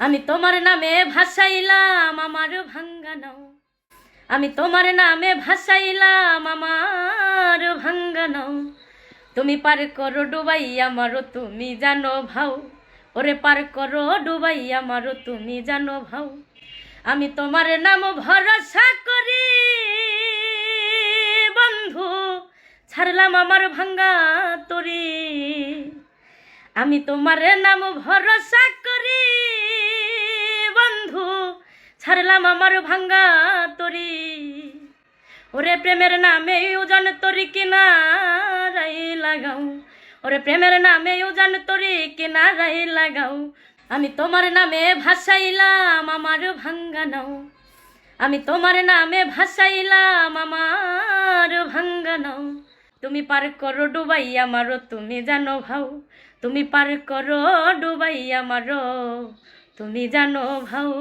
আমি তোমার নামে ভাসাইলাম আমার ভাঙ্গা নাও। আমি তোমার নামে ভাসাইলাম আমার ভাঙ্গা নাও। তুমি পার করো ডুবাই আমারও তুমি জানো ভাও। ওরে পার করো ডুবাই আমারও তুমি জানো ভাও। আমি তোমার নাম ভরসা করি, বন্ধু। ছাড়লাম আমার ভাঙ্গা তরি। আমি তোমার নাম ভরসা করি ছাড়লাম আমার ভাঙ্গা তরি। ওরে প্রেমের নামে উজান তরি কিনারাই লাগাও। ওরে প্রেমের নামে উজান তরি কিনারাই লাগাও। আমি তোমার নামে ভাসাইলাম আমার ভাঙ্গা নাও। আমি তোমার নামে ভাসাইলাম আমার ভাঙ্গা নাও। তুমি পার করো ডুবাই আমারও তুমি জানো ভাও। তুমি পার করো ডুবাই আমারও তুমি জানো ভাও।